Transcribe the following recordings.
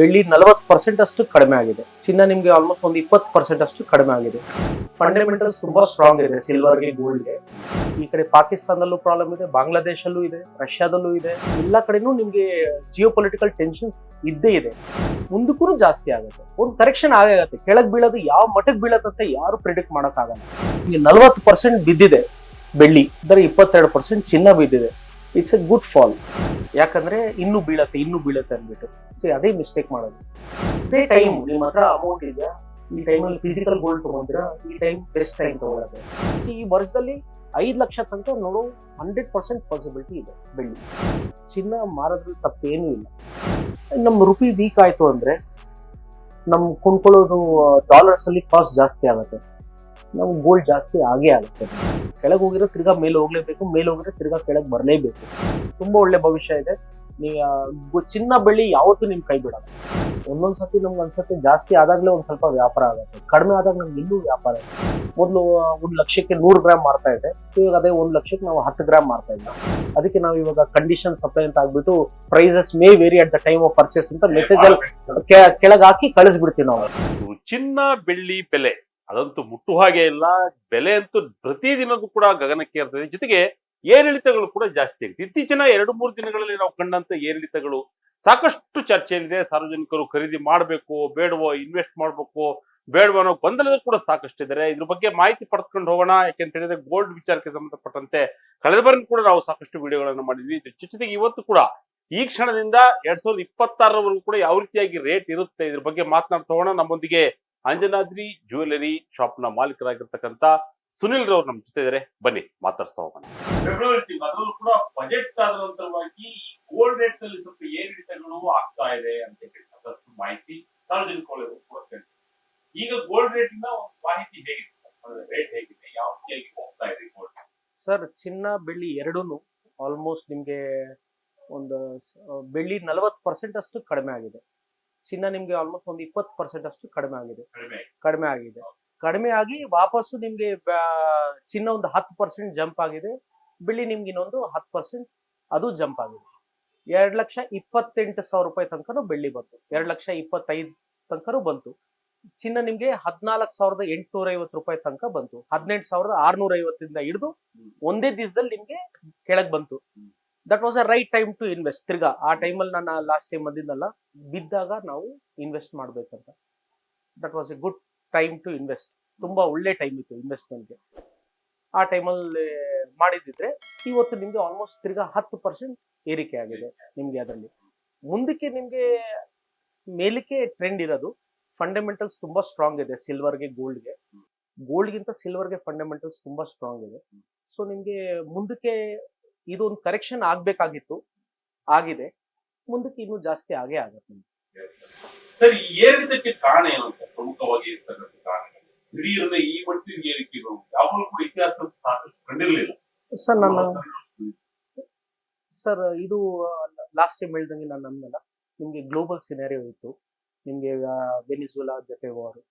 ಬೆಳ್ಳಿ ನಲವತ್ತು ಪರ್ಸೆಂಟ್ ಅಷ್ಟು ಕಡಿಮೆ ಆಗಿದೆ. ಚಿನ್ನ ನಿಮ್ಗೆ ಆಲ್ಮೋಸ್ಟ್ ಒಂದು ಇಪ್ಪತ್ತು ಪರ್ಸೆಂಟ್ ಅಷ್ಟು ಕಡಿಮೆ ಆಗಿದೆ. ಫಂಡಮೆಂಟಲ್ಸ್ ತುಂಬಾ ಸ್ಟ್ರಾಂಗ್ ಇದೆ ಸಿಲ್ವರ್ಗೆ ಗೋಲ್ಡ್ಗೆ ಈ ಕಡೆ ಪಾಕಿಸ್ತಾನದಲ್ಲೂ ಪ್ರಾಬ್ಲಮ್ ಇದೆ, ಬಾಂಗ್ಲಾದೇಶಲ್ಲೂ ಇದೆ, ರಷ್ಯಾದಲ್ಲೂ ಇದೆ. ಎಲ್ಲ ಕಡೆನೂ ನಿಮ್ಗೆ ಜಿಯೋ ಪೊಲಿಟಿಕಲ್ ಟೆನ್ಷನ್ಸ್ ಇದ್ದೇ ಇದೆ. ಮುಂದಕ್ಕೂ ಜಾಸ್ತಿ ಆಗುತ್ತೆ. ಒಂದು ಕರೆಕ್ಷನ್ ಆಗೇ ಆಗುತ್ತೆ ಕೆಳಗೆ ಬೀಳೋದು ಯಾವ ಮಟ್ಟಕ್ಕೆ ಬೀಳತ್ತಂತ ಯಾರು ಪ್ರಿಡಿಕ್ಟ್ ಮಾಡೋಕ್ಕಾಗಲ್ಲ. ಈಗ ನಲವತ್ತು ಪರ್ಸೆಂಟ್ ಬಿದ್ದಿದೆ ಬೆಳ್ಳಿ ಅಂದರೆ ಇಪ್ಪತ್ತೆರಡು ಪರ್ಸೆಂಟ್ ಚಿನ್ನ ಬಿದ್ದಿದೆ. ಇಟ್ಸ್ ಎ ಗುಡ್ ಫಾಲ್ ಯಾಕಂದ್ರೆ ಇನ್ನೂ ಬೀಳತ್ತೆ ಇನ್ನೂ ಬೀಳತ್ತೆ ಅಂದ್ಬಿಟ್ಟು. ಸೊ ಅದೇ ಮಿಸ್ಟೇಕ್ ಮಾಡೋದು. ಅದೇ ಟೈಮ್ ನಿಮ್ಮ ಹತ್ರ ಅಮೌಂಟ್ ಇದೆ. ಈ ಟೈಮಲ್ಲಿ ಫಿಸಿಕಲ್ ಗೋಲ್ಡ್ ತಗೊಂಡ್ರೆ ಈ ಟೈಮ್ ಬೆಸ್ಟ್ ಟೈಮ್ ತಗೊಳತ್ತೆ. ಈ ವರ್ಷದಲ್ಲಿ ಐದು ಲಕ್ಷ ತನಕ ನೋಡೋ ಹಂಡ್ರೆಡ್ ಪರ್ಸೆಂಟ್ ಪಾಸಿಬಿಲಿಟಿ ಇದೆ ಬೆಳ್ಳಿ. ಚಿನ್ನ ಮಾರೋದ್ರಲ್ಲಿ ತಪ್ಪೇನೂ ಇಲ್ಲ. ನಮ್ಮ ರುಪಿ ವೀಕ್ ಆಯಿತು ಅಂದರೆ ನಮ್ಮ ಕೊಂಡ್ಕೊಳ್ಳೋದು ಡಾಲರ್ಸಲ್ಲಿ ಕಾಸ್ಟ್ ಜಾಸ್ತಿ ಆಗುತ್ತೆ. ನಮ್ ಗೋಲ್ಡ್ ಜಾಸ್ತಿ ಆಗೇ ಆಗುತ್ತೆ. ಕೆಳಗೆ ಹೋಗಿರೋ ತಿರ್ಗಾ ಮೇಲೆ ಹೋಗ್ಲೇಬೇಕು ಮೇಲೆ ಹೋಗಿರೋ ತಿರ್ಗಾ ಕೆಳಗೆ ಬರಲೇಬೇಕು. ತುಂಬಾ ಒಳ್ಳೆ ಭವಿಷ್ಯ ಇದೆ. ನೀ ಚಿನ್ನ ಬೆಳ್ಳಿ ಯಾವತ್ತೂ ನಿಮ್ ಕೈ ಬಿಡಲ್ಲ. ಒಂದೊಂದು ಸತಿ ನಮ್ಗೆ ಅನ್ಸತ್ತೆ ಜಾಸ್ತಿ ಆದಾಗ್ಲೇ ಒಂದ್ ಸ್ವಲ್ಪ ವ್ಯಾಪಾರ ಆಗುತ್ತೆ. ಕಡಿಮೆ ಆದಾಗ ನಮ್ಗೆ ಇನ್ನೂ ವ್ಯಾಪಾರ ಇದೆ. ಮೊದಲು ಒಂದು ಲಕ್ಷಕ್ಕೆ ನೂರು ಗ್ರಾಮ್ ಮಾರ್ತಾ ಇದೆ ಇವಾಗ ಅದೇ ಒಂದು ಲಕ್ಷಕ್ಕೆ ನಾವು ಹತ್ತು ಗ್ರಾಮ್ ಮಾರ್ತಾ ಇಲ್ಲ ಅದಕ್ಕೆ ನಾವು ಇವಾಗ ಕಂಡೀಷನ್ ಸಪ್ಲೈ ಅಂತ ಆಗ್ಬಿಟ್ಟು prices may vary at the time of purchase ಅಂತ ಮೆಸೇಜ್ ಅಲ್ಲಿ ಕೆಳಗೆ ಹಾಕಿ ಕಳಿಸ್ಬಿಡ್ತೀವಿ ನಾವು. ಚಿನ್ನ ಬೆಳ್ಳಿ ಬೆಲೆ. ಅದಂತೂ ಮುಟ್ಟು ಹಾಗೆ ಇಲ್ಲ. ಬೆಲೆ ಅಂತೂ ಪ್ರತಿದಿನದೂ ಕೂಡ ಗಗನಕ್ಕೆ ಇರ್ತದೆ ಜೊತೆಗೆ ಏರಿಳಿತಗಳು ಕೂಡ ಜಾಸ್ತಿ ಆಗುತ್ತೆ ಇತ್ತೀಚಿನ ಎರಡು ಮೂರು ದಿನಗಳಲ್ಲಿ ನಾವು ಕಂಡಂತ ಏರಿಳಿತಗಳು ಸಾಕಷ್ಟು ಚರ್ಚೆಯಲ್ಲಿದೆ. ಸಾರ್ವಜನಿಕರು ಖರೀದಿ ಮಾಡಬೇಕು, ಬೇಡವೋ, ಇನ್ವೆಸ್ಟ್ ಮಾಡಬೇಕು, ಬೇಡವೋ ಅನ್ನೋ ಗೊಂದಲದ ಕೂಡ ಸಾಕಷ್ಟು ಇದ್ದಾರೆ. ಇದ್ರ ಬಗ್ಗೆ ಮಾಹಿತಿ ಪಡೆದುಕೊಂಡು ಹೋಗೋಣ. ಯಾಕೆಂತ ಹೇಳಿದ್ರೆ ಗೋಲ್ಡ್ ವಿಚಾರಕ್ಕೆ ಸಂಬಂಧಪಟ್ಟಂತೆ ಕಳೆದ ಬಾರಿ ಕೂಡ ನಾವು ಸಾಕಷ್ಟು ವಿಡಿಯೋಗಳನ್ನು ಮಾಡಿದ್ವಿ. ಜೊತೆಗೆ ಇವತ್ತು ಕೂಡ ಈ ಕ್ಷಣದಿಂದ ಎರಡ್ ಸಾವಿರದ ಇಪ್ಪತ್ತಾರರವರೆಗೂ ಕೂಡ ಯಾವ ರೀತಿಯಾಗಿ ರೇಟ್ ಇರುತ್ತೆ? ಇದ್ರ ಬಗ್ಗೆ ಮಾತನಾಡ್ತಾ ಹೋಗೋಣ. ನಮ್ಮೊಂದಿಗೆ ಅಂಜನಾದ್ರಿ ಜ್ಯುವೆಲರಿ ಶಾಪ್ನ ಮಾಲೀಕರಾಗಿರ್ತಕ್ಕಂತ ಸುನಿಲ್ ರವ್ರು ನಮ್ಮ ಜೊತೆ ಇದ್ದಾರೆ. ಬನ್ನಿ ಮಾತಾಡ್ತಾ ಹೋಗೋಣ. ಫೆಬ್ರವರಿ ತಿಂಗಳು ಅದರಲ್ಲೂ ಕೂಡ ಬಜೆಟ್ ಆದ ನಂತರವಾಗಿ ಗೋಲ್ಡ್ ರೇಟ್ನಲ್ಲಿ ಸ್ವಲ್ಪ ಏರಿಳಿತಗಳು ಆಗ್ತಾ ಇದೆ ಅಂತ ಹೇಳಿ ಸಾಕಷ್ಟು ಮಾಹಿತಿ ಸಾರ್ವಜನಿಕರು. ಈಗ ಗೋಲ್ಡ್ ರೇಟ್ನ ಒಂದು ಮಾಹಿತಿ ಹೇಗಿದೆ? ರೇಟ್ ಹೇಗಿದೆ? ಯಾವ ರೀತಿಯಾಗಿ ಹೋಗ್ತಾ ಇದೆ ಗೋಲ್ಡ್ ಸರ್ ಚಿನ್ನ ಬೆಳ್ಳಿ ಎರಡೂ ಆಲ್ಮೋಸ್ಟ್ ನಿಮಗೆ ಒಂದು ಬೆಳ್ಳಿ ನಲವತ್ತು ಪರ್ಸೆಂಟ್ ಅಷ್ಟು ಕಡಿಮೆ ಆಗಿದೆ. ಚಿನ್ನ ನಿಮ್ಗೆ ಆಲ್ಮೋಸ್ಟ್ ಒಂದು ಇಪ್ಪತ್ತು ಪರ್ಸೆಂಟ್ ಅಷ್ಟು ಕಡಿಮೆ ಆಗಿದೆ. ಕಡಿಮೆ ಆಗಿದೆ. ಕಡಿಮೆ ಆಗಿ ವಾಪಸ್ಸು ನಿಮ್ಗೆ ಚಿನ್ನ ಒಂದು ಹತ್ತು ಪರ್ಸೆಂಟ್ ಜಂಪ್ ಆಗಿದೆ. ಬೆಳ್ಳಿ ನಿಮ್ಗೆ ಇನ್ನೊಂದು ಹತ್ತು ಪರ್ಸೆಂಟ್ ಅದು ಜಂಪ್ ಆಗಿದೆ. ಎರಡು ಲಕ್ಷ ಇಪ್ಪತ್ತೆಂಟು ಸಾವಿರ ರೂಪಾಯಿ ತನಕನೂ ಬೆಳ್ಳಿ ಬಂತು. ಎರಡು ಲಕ್ಷ ಇಪ್ಪತ್ತೈದು ತನಕನೂ ಬಂತು. ಚಿನ್ನ ನಿಮ್ಗೆ ಹದಿನಾಲ್ಕು ಸಾವಿರದ ಎಂಟುನೂರ ಐವತ್ತು ರೂಪಾಯಿ ತನಕ ಬಂತು. ಹದಿನೆಂಟು ಸಾವಿರದ ಆರ್ನೂರ ಐವತ್ತಿಂದ ಹಿಡಿದು ಒಂದೇ ದಿವಸದಲ್ಲಿ ನಿಮ್ಗೆ ಕೆಳಗೆ ಬಂತು. That was a right time to invest ತಿರ್ಗಾ, ಆ ಟೈಮಲ್ಲಿ ನಾನು ಲಾಸ್ಟ್ ಟೈಮ್ ಬಂದಿದ್ದಲ್ಲ, ಬಿದ್ದಾಗ ನಾವು ಇನ್ವೆಸ್ಟ್ ಮಾಡಬೇಕಂತ. That was a good time to invest ತುಂಬ ಒಳ್ಳೆ ಟೈಮ್ ಇತ್ತು ಇನ್ವೆಸ್ಟ್ಮೆಂಟ್ಗೆ ಆ ಟೈಮಲ್ಲಿ ಮಾಡಿದ್ದಿದ್ರೆ ಇವತ್ತು ನಿಮಗೆ ಆಲ್ಮೋಸ್ಟ್ ತಿರ್ಗಾ ಹತ್ತು ಪರ್ಸೆಂಟ್ ಏರಿಕೆ ಆಗಿದೆ ನಿಮಗೆ ಅದರಲ್ಲಿ. ಮುಂದಕ್ಕೆ ನಿಮಗೆ ಮೇಲಕ್ಕೆ ಟ್ರೆಂಡ್ ಇರೋದು ಫಂಡಮೆಂಟಲ್ಸ್ ತುಂಬ ಸ್ಟ್ರಾಂಗ್ ಇದೆ ಸಿಲ್ವರ್ಗೆ ಗೋಲ್ಡ್ಗೆ ಗೋಲ್ಡ್ಗಿಂತ ಸಿಲ್ವರ್ಗೆ ಫಂಡಮೆಂಟಲ್ಸ್ ತುಂಬ ಸ್ಟ್ರಾಂಗ್ ಇದೆ. ಸೊ ನಿಮಗೆ ಮುಂದಕ್ಕೆ ಇದೊಂದು ಕರೆಕ್ಷನ್ ಆಗ್ಬೇಕಾಗಿತ್ತು ಆಗಿದೆ. ಮುಂದಕ್ಕೆ ಇನ್ನೂ ಜಾಸ್ತಿ ಆಗೇ ಆಗುತ್ತೆ. ಸರ್ ಏರಿದಕ್ಕೆ ಕಾರಣ ಏನು ಅಂತ ಪ್ರಮುಖವಾಗಿ ಇರ್ತಕ್ಕಂಥ ಕಾರಣ? ದಿಢೀರ್ನ ಈ ಮಟ್ಟಿನ ಏರಿಕೆ ಯಾವಾಗಲೂ ಕೂಡ ಇತಿಹಾಸ ಸಾಕಷ್ಟು ಕಂಡಿರಲಿಲ್ಲ ಸರ್ ನನ್ನ ಸರ್ ಇದು ಲಾಸ್ಟ್ ಟೈಮ್ ಹೇಳ್ದಂಗೆ ನಾನು ಅಂದಲ್ಲ ನಿಮಗೆ ಗ್ಲೋಬಲ್ ಸಿನಾರಿಯೋ ಇತ್ತು. ನಿಮಗೆ ವೆನಿಜುಲಾ ಜೊತೆ ವಾರು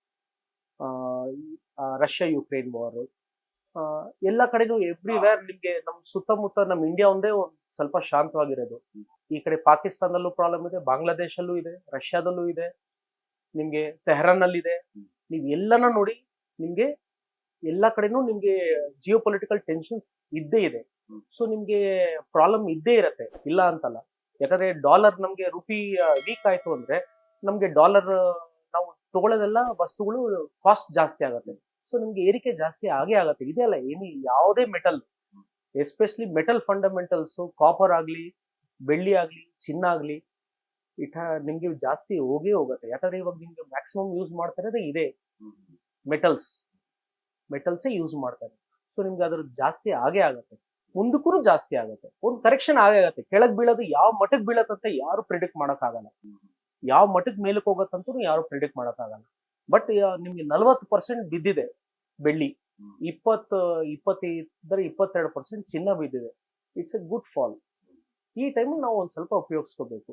ರಷ್ಯಾ ಯುಕ್ರೇನ್ ವಾರು ಎಲ್ಲ ಕಡೆನೂ ಎವ್ರಿವೇರ್ ನಿಮ್ಗೆ ನಮ್ ಸುತ್ತಮುತ್ತ ನಮ್ ಇಂಡಿಯಾ ಒಂದೇ ಸ್ವಲ್ಪ ಶಾಂತವಾಗಿರೋದು. ಈ ಕಡೆ ಪಾಕಿಸ್ತಾನದಲ್ಲೂ ಪ್ರಾಬ್ಲಮ್ ಇದೆ, ಬಾಂಗ್ಲಾದೇಶಲ್ಲೂ ಇದೆ, ರಷ್ಯಾದಲ್ಲೂ ಇದೆ, ನಿಮ್ಗೆ ತೆಹರಾನ್ ಇದೆ ನೀವ್ ಎಲ್ಲನ ನೋಡಿ ನಿಮ್ಗೆ ಎಲ್ಲ ಕಡೆನೂ ನಿಮ್ಗೆ ಜಿಯೋ ಪೊಲಿಟಿಕಲ್ ಟೆನ್ಷನ್ಸ್ ಇದ್ದೇ ಇದೆ. ಸೊ ನಿಮ್ಗೆ ಪ್ರಾಬ್ಲಮ್ ಇದ್ದೇ ಇರತ್ತೆ, ಇಲ್ಲ ಅಂತಲ್ಲ. ಯಾಕಂದ್ರೆ ಡಾಲರ್ ನಮ್ಗೆ ರುಪಿ ವೀಕ್ ಆಯ್ತು ಅಂದ್ರೆ ನಮ್ಗೆ ಡಾಲರ್ ನಾವು ತಗೊಳ್ಳೋದೆಲ್ಲ ವಸ್ತುಗಳು ಕಾಸ್ಟ್ ಜಾಸ್ತಿ ಆಗುತ್ತೆ. ಸೊ ನಿಮ್ಗೆ ಏರಿಕೆ ಜಾಸ್ತಿ ಆಗೇ ಆಗತ್ತೆ. ಇದೆಲ್ಲ ಏನು ಯಾವುದೇ metal especially metal fundamentals copper ಆಗ್ಲಿ, ಬೆಳ್ಳಿ ಆಗ್ಲಿ, ಚಿನ್ನ ಆಗ್ಲಿ, ಇಟ ನಿಮ್ಗೆ ಜಾಸ್ತಿ ಹೋಗೇ ಹೋಗುತ್ತೆ. ಯಾಕಂದ್ರೆ ಇವಾಗ ನಿಮ್ಗೆ ಮ್ಯಾಕ್ಸಿಮಮ್ ಯೂಸ್ ಮಾಡ್ತಾರೆ ಇದೆ ಮೆಟಲ್ಸ್ ಮೆಟಲ್ಸೇ ಯೂಸ್ ಮಾಡ್ತಾರೆ. ಸೊ ನಿಮ್ಗೆ ಅದ್ರ ಜಾಸ್ತಿ ಆಗೇ ಆಗುತ್ತೆ. ಮುಂದಕ್ಕೂ ಜಾಸ್ತಿ ಆಗುತ್ತೆ. ಒಂದು ಕರೆಕ್ಷನ್ ಆಗೇ ಆಗುತ್ತೆ. ಕೆಳಗ್ ಬೀಳೋದು ಯಾವ ಮಟ್ಟಕ್ಕೆ ಬೀಳತ್ತಂತ ಯಾರು ಪ್ರಿಡಿಕ್ಟ್ ಮಾಡೋಕ್ಕಾಗಲ್ಲ ಯಾವ ಮಟ್ಟಕ್ಕೆ ಮೇಲಕ್ಕೆ ಹೋಗತ್ತಂತೂ ಯಾರು ಪ್ರಿಡಿಕ್ಟ್ ಮಾಡೋಕ್ಕಾಗಲ್ಲ ಬಟ್ ನಿಮ್ಗೆ ನಲ್ವತ್ತು ಪರ್ಸೆಂಟ್ ಬಿದ್ದಿದೆ. ಬೆಳ್ಳಿ ಇಪ್ಪತ್ತು ಇಪ್ಪತ್ತೈದರ ಇಪ್ಪತ್ತೆರಡು ಪರ್ಸೆಂಟ್ ಚಿನ್ನ ಬಿದ್ದಿದೆ. ಇಟ್ಸ್ ಎ ಗುಡ್ ಫಾಲ್ ಈ ಟೈಮಲ್ಲಿ ನಾವು ಒಂದು ಸ್ವಲ್ಪ ಉಪಯೋಗಿಸ್ಕೋಬೇಕು.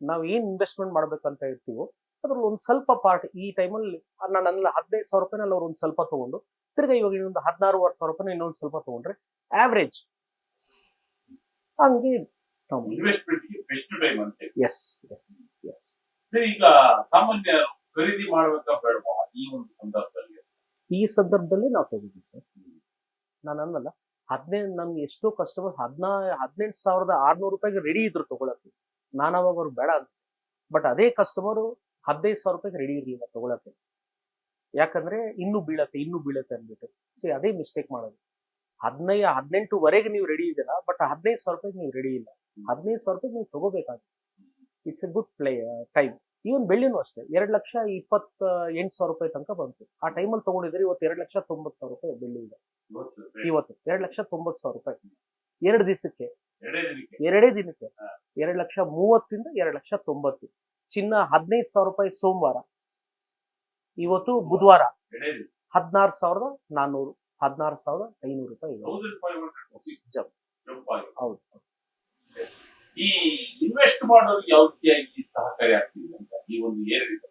ನಾವು ಏನು ಇನ್ವೆಸ್ಟ್ಮೆಂಟ್ ಮಾಡ್ಬೇಕಂತ ಇರ್ತೀವೋ ಅದ್ರಲ್ಲಿ ಒಂದು ಸ್ವಲ್ಪ ಪಾರ್ಟ್ ಈ ಟೈಮಲ್ಲಿ ನಾನು ನನ್ನ ಹದಿನೈದು ಸಾವಿರ ರೂಪಾಯಿನಲ್ಲಿ ಅವ್ರು ಒಂದು ಸ್ವಲ್ಪ ತಗೊಂಡು ತಿರ್ಗಾ ಇವಾಗ ಇನ್ನೊಂದು ಹದಿನಾರುವರೆ ಸಾವಿರ ರೂಪಾಯಿ ಇನ್ನೊಂದು ಸ್ವಲ್ಪ ತಗೊಂಡ್ರೆ ಆವ್ರೇಜ್ ಹಂಗೆ ಎಸ್ ಈಗ ಸಾಮಾನ್ಯ ಖರೀದಿ ಮಾಡಬೇಕಾ ಬೇಡವಾ ಈ ಒಂದು ಸಂದರ್ಭದಲ್ಲಿ. ಈ ಸಂದರ್ಭದಲ್ಲಿ ನಾವು ಸರ್. ನಾನು ಅನ್ನಲ್ಲ ಹದಿನೈದು, ನಮ್ಗೆ ಎಷ್ಟೋ ಕಸ್ಟಮರ್ ಹದಿನಾ, ಹದಿನೆಂಟು ಸಾವಿರದ ಆರ್ನೂರು ರೂಪಾಯಿಗೆ ರೆಡಿ ಇದ್ರು ತಗೊಳಕ್ಕೆ. ನಾನು ಅವಾಗ ಅವ್ರು ಬೇಡ ಅಂತ ಬಟ್ ಅದೇ ಕಸ್ಟಮರು ಹದಿನೈದು ಸಾವಿರ ರೂಪಾಯಿಗೆ ರೆಡಿ ಇರಲಿಲ್ಲ ತಗೊಳಕ್ಕೆ. ಯಾಕಂದ್ರೆ ಇನ್ನೂ ಬೀಳತ್ತೆ ಇನ್ನೂ ಬೀಳತ್ತೆ ಅಂದ್ಬಿಟ್ಟು. ಸೊ ಅದೇ ಮಿಸ್ಟೇಕ್ ಮಾಡೋದು. ಹದಿನೈದು, ಹದಿನೆಂಟುವರೆಗೆ ನೀವು ರೆಡಿ ಇದ್ದೀರಾ ಬಟ್ ಹದಿನೈದು ಸಾವಿರ ರೂಪಾಯಿಗೆ ನೀವು ರೆಡಿ ಇಲ್ಲ. ಹದಿನೈದು ಸಾವಿರ ರೂಪಾಯಿಗೆ ನೀವು ತಗೋಬೇಕಾಗುತ್ತೆ. It's a good play time even ಬೆಳ್ಳಿನೂ ಅಷ್ಟೇ ಎರಡು ಲಕ್ಷ ಇಪ್ಪತ್ತ ಎಂಟು ಸಾವಿರ ರೂಪಾಯಿ ತನಕ ಬಂತು. ಆ ಟೈಮಲ್ಲಿ ತಗೊಂಡಿದ್ರೆ ಇವತ್ತು ಎರಡು ಲಕ್ಷ ತೊಂಬತ್ತು ಸಾವಿರ ರೂಪಾಯಿ ಬೆಳ್ಳಿ ಇದೆ. ಇವತ್ತು ಎರಡು ಲಕ್ಷ ತೊಂಬತ್ತು ಸಾವಿರ ರೂಪಾಯಿ. ಎರಡು ದಿವಸಕ್ಕೆ. ಎರಡೇ ದಿನಕ್ಕೆ. ಎರಡ್ ಲಕ್ಷ ಮೂವತ್ತಿಂದ ಎರಡು ಲಕ್ಷ ತೊಂಬತ್ತು. ಚಿನ್ನ ಹದಿನೈದು ಸಾವಿರ ರೂಪಾಯಿ ಸೋಮವಾರ. ಇವತ್ತು ಬುಧವಾರ. ಹದಿನಾರು ಸಾವಿರದ ನಾನ್ನೂರು ಹದಿನಾರು ಸಾವಿರದ ಐನೂರು ರೂಪಾಯಿ ಇದೆ. ಹೌದು ಈ ಇನ್ವೆಸ್ಟ್ ಮಾಡೋರಿಗೆ ಯಾವ ರೀತಿಯಾಗಿ ಸಹಕಾರಿ ಆಗ್ತಿದೆ ಅಂತ ಈ ಒಂದು ಏರಿದೆ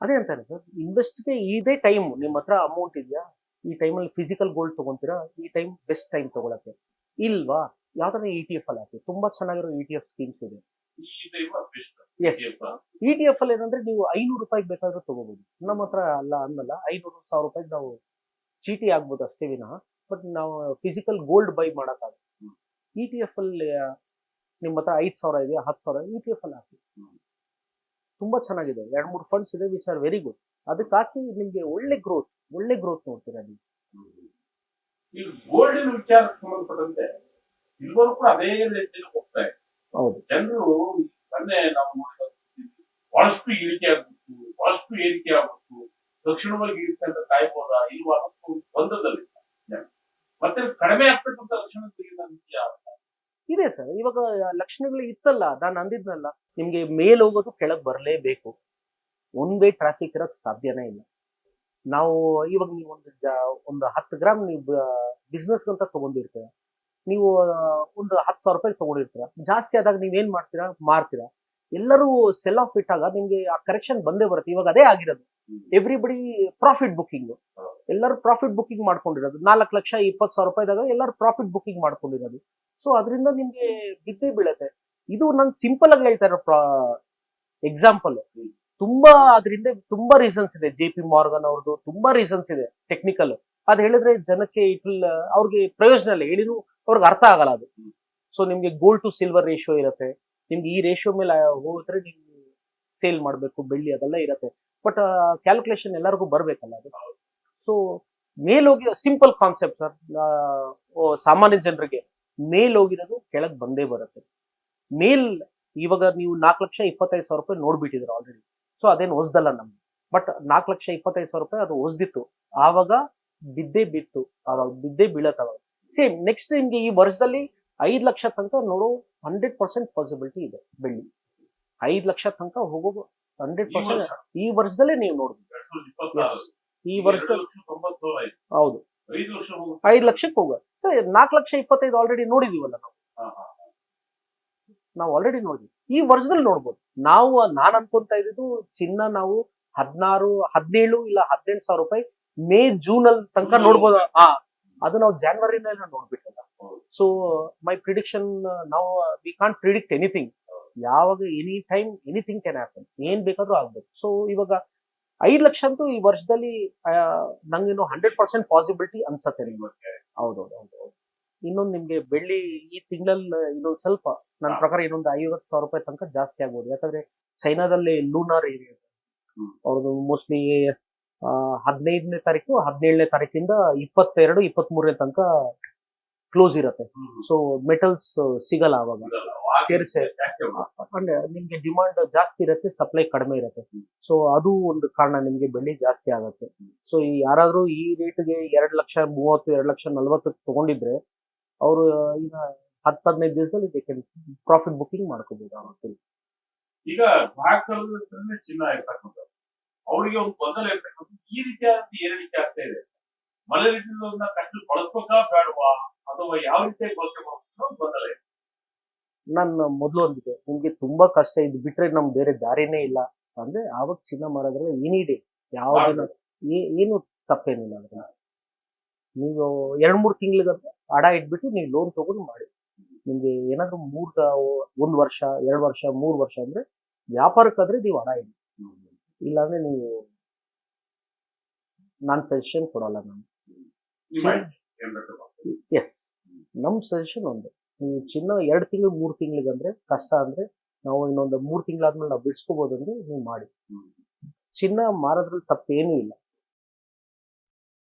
ಅದೇ ಅಂತಾರೆ ಸರ್ ಇನ್ವೆಸ್ಟ್ಗೆ ಇದೇ ಟೈಮ್ ನಿಮ್ಮ ಹತ್ರ ಅಮೌಂಟ್ ಇದೆಯಾ? ಈ ಟೈಮಲ್ಲಿ ಫಿಸಿಕಲ್ ಗೋಲ್ಡ್ ತಗೊಂತೀರಾ? ಈ ಟೈಮ್ ಬೆಸ್ಟ್ ಟೈಮ್ ತಗೊಳಕ್ಕೆ. ಇಲ್ವಾ? ಯಾವ್ದಾರ ಇ ಟಿ ಎಫ್ ಅಲ್ಲಿ ಹಾಕಿ. ತುಂಬಾ ಚೆನ್ನಾಗಿರೋ ಇ ಟಿ ಎಫ್ ಸ್ಕೀಮ್ಸ್ ಇದೆ. ಎಸ್ ಇ ಟಿ ಎಫ್ ಅಲ್ಲಿ. ಏನಂದ್ರೆ ನೀವು ಐನೂರು ರೂಪಾಯಿಗೆ ಬೇಕಾದ್ರೂ ತಗೋಬಹುದು ನಮ್ಮ ಹತ್ರ ಅಲ್ಲ ಅಂದಲ್ಲ ಐನೂರು ಸಾವಿರ ರೂಪಾಯಿಗೆ ನಾವು ಚೀಟಿ ಆಗ್ಬೋದು ಅಷ್ಟೇ ವಿನಃ. ಬಟ್ ನಾವು ಫಿಸಿಕಲ್ ಗೋಲ್ಡ್ ಬೈ ಮಾಡೋಕ್ಕಾಗಲ್ಲ. ಇ ಟಿ ಎಫ್ ಅಲ್ಲಿ ನಿಮ್ಮ ಹತ್ರ ಐದು ಸಾವಿರ ಇದೆಯಾ? ಹತ್ತು ಸಾವಿರ ಇ ಪಿ ಎಫ್ ಅಲ್ಲಿ ಹಾಕಿ. ತುಂಬಾ ಚೆನ್ನಾಗಿದೆ. ಎರಡು ಮೂರು ಫಂಡ್ಸ್ ಇದೆ ವಿಚ್ ಆರ್ ವೆರಿ ಗುಡ್ ಅದಕ್ಕೆ ಹಾಕಿ ನಿಮ್ಗೆ ಒಳ್ಳೆ ಗ್ರೋತ್ ಒಳ್ಳೆ ಗ್ರೋತ್ ನೋಡ್ತೀರಾ ನೀವು? ಈ ಗೋಲ್ಡಿನ ವಿಚಾರಕ್ಕೆ ಸಂಬಂಧಪಟ್ಟಂತೆ ಸಿಲ್ವರ್ ಕೂಡ ಅದೇ ರೀತಿಯಲ್ಲಿ ಹೋಗ್ತಾ ಇದೆ. ಹೌದು. ಜನರು ಮೊನ್ನೆ ನಾವು ಬಹಳಷ್ಟು ಇಳಿಕೆ ಆಗ್ಬಿಟ್ಟು ಬಹಳಷ್ಟು ಏರಿಕೆ ಆಗ್ಬಿಟ್ಟು ತಕ್ಷಣವಾಗಿ ಇಳಿಕೆ ಅಂತ ಕಾಯ್ಬೋದಾ ಇಲ್ವಾ ಅನ್ನೋದು ಗೊಂದಲದಲ್ಲಿ ಜನ. ಮತ್ತೆ ಕಡಿಮೆ ಆಗ್ತಕ್ಕಂಥ ಲಕ್ಷಣ ತೆಗೆದ ಇದೆ ಸರ್ ಇವಾಗ ಲಕ್ಷಣಗಳು ಇತ್ತಲ್ಲ ನಾನು ಅಂದಿದ್ನಲ್ಲ ನಿಮ್ಗೆ ಮೇಲ್ ಹೋಗೋದು ಕೆಳಗ್ ಬರಲೇಬೇಕು. ಒಂದೇ ಟ್ರಾಫಿಕ್ ಇರೋದು ಸಾಧ್ಯನೇ ಇಲ್ಲ. ನಾವು ಇವಾಗ ನೀವು ಒಂದು ಜ- ಒಂದು ಹತ್ತು ಗ್ರಾಮ್ ನೀವು ಬಿಸ್ನೆಸ್ ಅಂತ ತಗೊಂಡಿರ್ತೀರ. ನೀವು ಒಂದು ಹತ್ತು ಸಾವಿರ ರೂಪಾಯಿ ತಗೊಂಡಿರ್ತೀರ. ಜಾಸ್ತಿ ಆದಾಗ ನೀವೇನ್ ಮಾಡ್ತೀರಾ? ಮಾರ್ತೀರಾ. ಎಲ್ಲರೂ ಸೆಲ್ ಆಫ್ ಇಟ್ಟಾಗ ನಿಮ್ಗೆ ಆ ಕರೆಕ್ಷನ್ ಬಂದೇ ಬರುತ್ತೆ. ಇವಾಗ ಅದೇ ಆಗಿರೋದು. ಎವ್ರಿಬಡಿ ಪ್ರಾಫಿಟ್ ಬುಕ್ಕಿಂಗ್ ಎಲ್ಲರೂ ಪ್ರಾಫಿಟ್ ಬುಕ್ಕಿಂಗ್ ಮಾಡ್ಕೊಂಡಿರೋದು. ನಾಲ್ಕು ಲಕ್ಷ ಇಪ್ಪತ್ತು ಸಾವಿರ ರೂಪಾಯಿದಾಗ ಎಲ್ಲರೂ ಪ್ರಾಫಿಟ್ ಬುಕ್ಕಿಂಗ್ ಮಾಡ್ಕೊಂಡಿರೋದು. ಸೊ ಅದರಿಂದ ನಿಮಗೆ ಬಿದ್ದೇ ಬೀಳತ್ತೆ. ಇದು ನಾನು ಸಿಂಪಲ್ ಆಗಿ ಹೇಳ್ತಾ ಇರೋ ಎಕ್ಸಾಂಪಲ್ ತುಂಬಾ ಅದರಿಂದ ತುಂಬಾ ರೀಸನ್ಸ್ ಇದೆ. ಜೆ ಪಿ ಮಾರ್ಗನ್ ಅವ್ರದ್ದು ತುಂಬಾ ರೀಸನ್ಸ್ ಇದೆ ಟೆಕ್ನಿಕಲ್ ಅದು ಹೇಳಿದ್ರೆ ಜನಕ್ಕೆ ಇಟ್ ವಿಲ್ ಅವ್ರಿಗೆ ಪ್ರಯೋಜನ ಇಲ್ಲ. ಹೇಳಿದ್ರು ಅವ್ರಿಗೆ ಅರ್ಥ ಆಗಲ್ಲ ಅದು. ಸೊ ನಿಮ್ಗೆ ಗೋಲ್ಡ್ ಟು ಸಿಲ್ವರ್ ರೇಷಿಯೋ ಇರುತ್ತೆ. ನಿಮ್ಗೆ ಈ ರೇಷಿಯೋ ಮೇಲೆ ಹೋದ್ರೆ ನೀವು ಸೇಲ್ ಮಾಡಬೇಕು, ಬೆಳ್ಳಿ ಅದೆಲ್ಲ ಇರುತ್ತೆ. ಬಟ್ ಕ್ಯಾಲ್ಕುಲೇಷನ್ ಎಲ್ಲರಿಗೂ ಬರಬೇಕಲ್ಲ ಅದು. ಸೊ ಮೇಲ್ ಹೋಗಿ ಸಿಂಪಲ್ ಕಾನ್ಸೆಪ್ಟ್ ಸರ್ ಸಾಮಾನ್ಯ ಜನರಿಗೆ ಮೇಲ್ ಹೋಗಿರೋದು ಕೆಳಗ್ ಬಂದೇ ಬರುತ್ತೆ. ಮೇಲ್ ಇವಾಗ ನೀವು ನಾಲ್ಕು ಲಕ್ಷ ಇಪ್ಪತ್ತೈದು ಸಾವಿರ ರೂಪಾಯಿ ನೋಡ್ಬಿಟ್ಟಿದ್ರು ಆಲ್ರೆಡಿ ಸೊ ಅದೇನು ಹೊಸ್ದಲ್ಲ ನಮ್ಗೆ ಬಟ್ ನಾಲ್ಕು ಲಕ್ಷ ಇಪ್ಪತ್ತೈದು ಸಾವಿರ ರೂಪಾಯಿ ಅದು ಹೊಸ್ದಿತ್ತು. ಆವಾಗ ಬಿದ್ದೇ ಬಿತ್ತು. ಅವಾಗ ಬಿದ್ದೇ ಬೀಳತ್ ಅವಾಗ. ಸೇಮ್ ನೆಕ್ಸ್ಟ್ ನಿಮ್ಗೆ ಈ ವರ್ಷದಲ್ಲಿ ಐದು ಲಕ್ಷ ತನಕ ನೋಡೋ ಹಂಡ್ರೆಡ್ ಪರ್ಸೆಂಟ್ ಪಾಸಿಬಿಲಿಟಿ ಇದೆ ಬೆಳ್ಳಿ. ಐದು ಲಕ್ಷ ತನಕ ಹೋಗೋ ಹಂಡ್ರೆಡ್ ಪರ್ಸೆಂಟ್ ಈ ವರ್ಷದಲ್ಲೇ ನೀವು ನೋಡ್ಬೋದು. ಈ ವರ್ಷ ಹೌದು. ಐದು ಲಕ್ಷಕ್ಕೆ ಹೋಗ ನಾಲ್ಕು ಲಕ್ಷ ಇಪ್ಪತ್ತೈದು ಆಲ್ರೆಡಿ ನೋಡಿದೀವಲ್ಲ ನಾವು. ನಾವು ಆಲ್ರೆಡಿ ನೋಡಿದ್ವಿ. ಈ ವರ್ಷದಲ್ಲಿ ನೋಡ್ಬೋದು. ನಾವು ನಾನ್ ಅನ್ಕೊಂತ ಇದ್ದು ಚಿನ್ನ ನಾವು ಹದಿನಾರು ಹದಿನೇಳು ಇಲ್ಲ ಹದಿನೆಂಟು ಸಾವಿರ ರೂಪಾಯಿ ಮೇ ಜೂನ್ ಅಲ್ಲಿ ತನಕ ನೋಡ್ಬೋದು? ಹಾ. ಅದು ನಾವು ಜಾನ್ವರಿನೆಲ್ಲ ನೋಡ್ಬಿಟ್ಟಲ್ಲ. ಸೊ ಮೈ ಪ್ರಿಡಿಕ್ಷನ್ ನಾವು ವಿ ಕಾಂಟ್ ಪ್ರಿಡಿಕ್ಟ್ ಎನಿಥಿಂಗ್ ಯಾವಾಗ any time anything can happen ಏನ್ ಬೇಕಾದ್ರೂ ಆಗ್ಬೋದು. ಸೊ ಇವಾಗ ಐದು ಲಕ್ಷ ಅಂತೂ ಈ ವರ್ಷದಲ್ಲಿ ನಂಗೇನು ಹಂಡ್ರೆಡ್ ಪರ್ಸೆಂಟ್ ಪಾಸಿಬಿಲಿಟಿ ಅನ್ಸತ್ತೆ ನಿಮ್ಗೆ. ಹೌದೌದು ಹೌದು ಇನ್ನೊಂದು ನಿಮ್ಗೆ ಬೆಳ್ಳಿ ಈ ತಿಂಗಳಲ್ಲಿ ಇನ್ನೊಂದು ಸ್ವಲ್ಪ ನನ್ನ ಪ್ರಕಾರ ಇನ್ನೊಂದು ಐವತ್ತು ಸಾವಿರ ರೂಪಾಯಿ ತನಕ ಜಾಸ್ತಿ ಆಗ್ಬೋದು. ಯಾಕಂದ್ರೆ ಚೈನಾದಲ್ಲಿ ಲೂನಾರ್ ಏರಿಯಾ. ಅವ್ರದ್ದು ಮೋಸ್ಟ್ಲಿ ಹದಿನೈದನೇ ತಾರೀಕು ಹದಿನೇಳನೇ ತಾರೀಕಿಂದ ಇಪ್ಪತ್ತೆರಡು ಇಪ್ಪತ್ಮೂರನೇ ತನಕ ಕ್ಲೋಸ್ ಇರುತ್ತೆ. ಸೊ ಮೆಟಲ್ಸ್ ಸಿಗಲ್ಲ ಅವಾಗ. ಅಂದ್ರೆ ನಿಮ್ಗೆ ಡಿಮಾಂಡ್ ಜಾಸ್ತಿ ಇರುತ್ತೆ ಸಪ್ಲೈ ಕಡಿಮೆ ಇರುತ್ತೆ. ಸೊ ಅದು ಒಂದು ಕಾರಣ ನಿಮ್ಗೆ ಬೆಲೆ ಜಾಸ್ತಿ ಆಗುತ್ತೆ. ಸೊ ಯಾರಾದ್ರೂ ಈ ರೇಟ್ಗೆ ಎರಡ್ ಲಕ್ಷ ಮೂವತ್ತು ಎರಡ್ ಲಕ್ಷ ನಲ್ವತ್ತು ತಗೊಂಡಿದ್ರೆ ಅವರು ಈಗ ಹತ್ತು ಹದಿನೈದು ದಿವಸದಲ್ಲಿ ಪ್ರಾಫಿಟ್ ಬುಕ್ಕಿಂಗ್ ಮಾಡ್ಕೋಬಹುದು ಅವ್ರ ಈಗ ಗ್ರಾಹಕರು ಚಿನ್ನ ಇರ್ತಕ್ಕಂಥದ್ದು. ಅವರಿಗೆ ಒಂದು ಗೊಂದಲ ಇರ್ತಕ್ಕಂಥದ್ದು. ಈ ರೀತಿಯಾದ ಏರಿಕೆ ಆಗ್ತಾ ಇದೆ. ಮಳೆ ರೀತಿ ಕಷ್ಟ ಬಳಸ್ಬೇಕಾ ಬೇಡವಾ? ಅಥವಾ ಯಾವ ರೀತಿಯಾಗಿ ಬಳಕೆ ಮಾಡಬೇಕು ಅನ್ನೋ ಗೊಂದಲ ಇದೆ. ನಾನು ಮೊದಲು ಅಂದಿದ್ದೆ ನಿಮ್ಗೆ ತುಂಬಾ ಕಷ್ಟ ಇದು ಬಿಟ್ರೆ ನಮ್ ಬೇರೆ ದಾರಿನೇ ಇಲ್ಲ. ಅಂದ್ರೆ ಆವಾಗ ಚಿನ್ನ ಮಾಡೋದ್ರಲ್ಲ ಎನಿ ಡೇ ಯಾವ್ದನ್ನ ಏನು ತಪ್ಪೇನಿಲ್ಲ ಅದನ್ನ ನೀವು ಎರಡ್ ಮೂರ್ ತಿಂಗಳಿಗೆ ಅಡ ಇಟ್ಬಿಟ್ಟು ನೀವು ಲೋನ್ ತಗೊಂಡು ಮಾಡಿ. ನಿಮ್ಗೆ ಏನಾದ್ರು ಮೂರ್ ಒಂದ್ ವರ್ಷ ಎರಡ್ ವರ್ಷ ಮೂರ್ ವರ್ಷ ಅಂದ್ರೆ ವ್ಯಾಪಾರಕ್ಕಾದ್ರೆ ನೀವು ಹಣ ಇಡಿ. ಇಲ್ಲಾಂದ್ರೆ ನೀವು ನಾನ್ ಸಜೆಷನ್ ಕೊಡಲ್ಲ ನಾನು. ಎಸ್ ನಮ್ಮ ಸಜೆಷನ್ ಒಂದು. ನೀವು ಚಿನ್ನ ಎರಡು ತಿಂಗಳು, ಮೂರು ತಿಂಗಳಿಗಂದ್ರೆ ಕಷ್ಟ ಅಂದ್ರೆ ನಾವು ಇನ್ನೊಂದು ಮೂರು ತಿಂಗಳಾದ್ಮೇಲೆ ನಾವು ಬಿಡಿಸ್ಕೋಬಹುದು ಅಂದ್ರೆ ನೀವು ಮಾಡಿ. ಚಿನ್ನ ಮಾರೋದ್ರಲ್ಲಿ ತಪ್ಪೇನೂ ಇಲ್ಲ.